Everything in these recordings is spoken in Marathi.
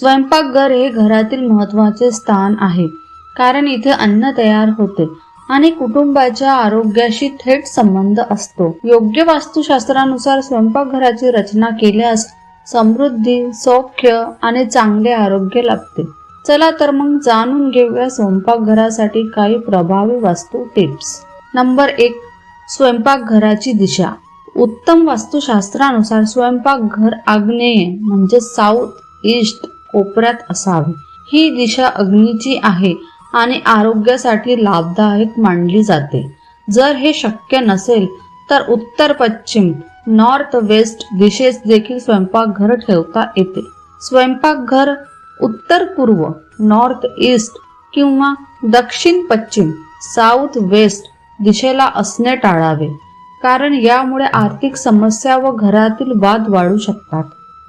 स्वयंपाकघर हे घरातील महत्त्वाचे स्थान आहे. कारण इथे अन्न तयार होते आणि कुटुंबाच्या आरोग्याशी थेट संबंध असतो. योग्य वास्तुशास्त्रानुसार स्वयंपाकघराची रचना केल्यास समृद्धी सौख्य आणि चांगले आरोग्य लाभते. चला तर मग जाणून घेऊया स्वयंपाकघरासाठी काही प्रभावी वास्तू टिप्स. नंबर एक स्वयंपाकघराची दिशा. उत्तम वास्तुशास्त्रानुसार स्वयंपाकघर आग्नेय म्हणजे साऊथ ईस्ट कोपऱ्यात असावी. ही दिशा अग्नीची आहे आणि आरोग्यासाठी लाभदायक मानली जाते. जर हे शक्य नसेल तर उत्तर पश्चिम नॉर्थ वेस्ट दिशेस देखील स्वयंपाकघर ठेवता येते. स्वयंपाकघर उत्तर पूर्व नॉर्थ ईस्ट किंवा दक्षिण पश्चिम साऊथ वेस्ट दिशेला असणे टाळावे कारण यामुळे आर्थिक समस्या व घरातील वाद वाढू शकतात.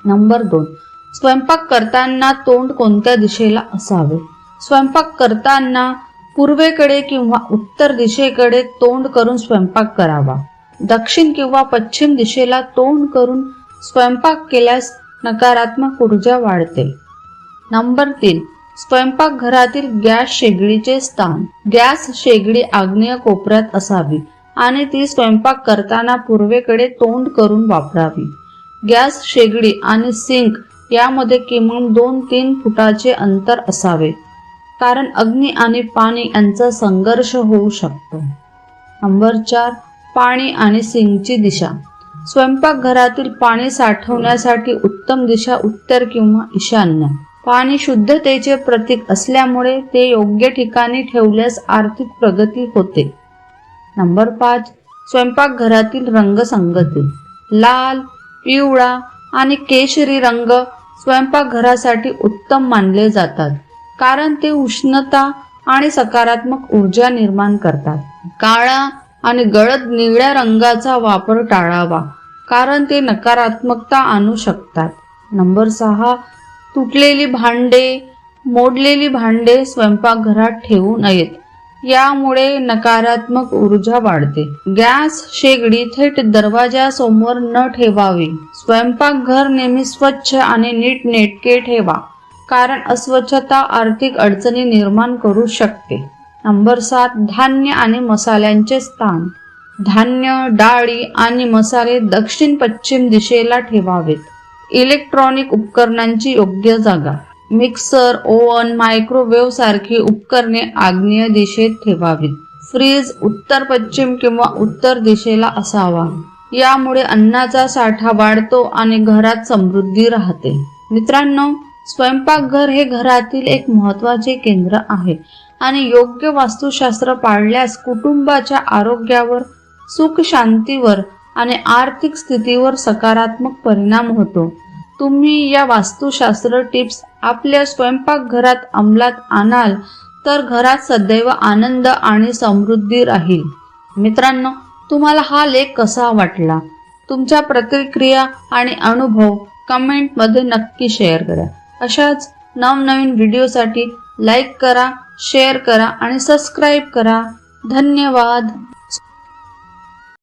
नंबर दोन स्वयंपाक करताना तोंड कोणत्या दिशेला असावे? स्वयंपाक करताना पूर्वेकडे किंवा उत्तर दिशेकडे तोंड करून स्वयंपाक करावा. दक्षिण किंवा पश्चिम दिशेला तोंड करून स्वयंपाक केल्यास नकारात्मक ऊर्जा वाढते. नंबर तीन स्वयंपाकघरातील गॅस शेगडीचे स्थान. गॅस शेगडी आग्नेय कोपऱ्यात असावी आणि ती स्वयंपाक करताना पूर्वेकडे तोंड करून वापरावी. गॅस शेगडी आणि सिंक यामध्ये किमान दोन तीन फुटाचे अंतर असावे. कारण अग्नी आणि पाणी यांचा संघर्ष होऊ शकतो. नंबर चार पाणी आणि सिंकची दिशा. स्वयंपाकघरातील पाणी साठवण्यासाठी उत्तम दिशा उत्तर किंवा ईशान्य. पाणी शुद्धतेचे प्रतीक असल्यामुळे ते योग्य ठिकाणी ठेवल्यास आर्थिक प्रगती होते. नंबर पाच स्वयंपाकघरातील रंगसंगती. लाल पिवळा आणि केशरी रंग स्वयंपाकघरासाठी उत्तम मानले जातात कारण ते उष्णता आणि सकारात्मक ऊर्जा निर्माण करतात. काळा आणि गळद निळ्या रंगाचा वापर टाळावा कारण ते नकारात्मकता आणू शकतात. नंबर सहा तुटलेली भांडे मोडलेली भांडे स्वयंपाकघरात ठेवू नयेत. यामुळे नकारात्मक ऊर्जा वाढते. गॅस शेगडी थेट दरवाजासमोर न ठेवावी. स्वयंपाकघर नेहमी स्वच्छ आणि नीटनेटके ठेवा कारण अस्वच्छता आर्थिक अडचणी निर्माण करू शकते. नंबर सात धान्य आणि मसाल्यांचे स्थान. धान्य डाळी आणि मसाले दक्षिण पश्चिम दिशेला ठेवावेत. इलेक्ट्रॉनिक उपकरणांची योग्य जागा. मिक्सर ओव्हन मायक्रोवेव्ह सारखी उपकरणे आग्नेय दिशेत ठेवावीत फ्रीज उत्तर पश्चिम किंवा उत्तर दिशेला असावा. यामुळे अन्नाचा साठा वाढतो आणि घरात समृद्धी राहते. मित्रांनो स्वयंपाकघर हे घरातील एक महत्त्वाचे केंद्र आहे आणि योग्य वास्तुशास्त्र पाळल्यास कुटुंबाच्या आरोग्यावर सुख शांतीवर आणि आर्थिक स्थितीवर सकारात्मक परिणाम होतो. तुम्ही या वास्तुशास्त्र टिप्स आपल्या स्वयंपाकघरात अंमलात आणाल तर घरात सदैव आनंद आणि समृद्धी राहील. मित्रांनो तुम्हाला हा लेख कसा वाटला? तुमच्या प्रतिक्रिया आणि अनुभव कमेंटमध्ये नक्की शेअर करा. अशाच नवनवीन व्हिडिओसाठी लाईक करा शेअर करा आणि सबस्क्राईब करा. धन्यवाद.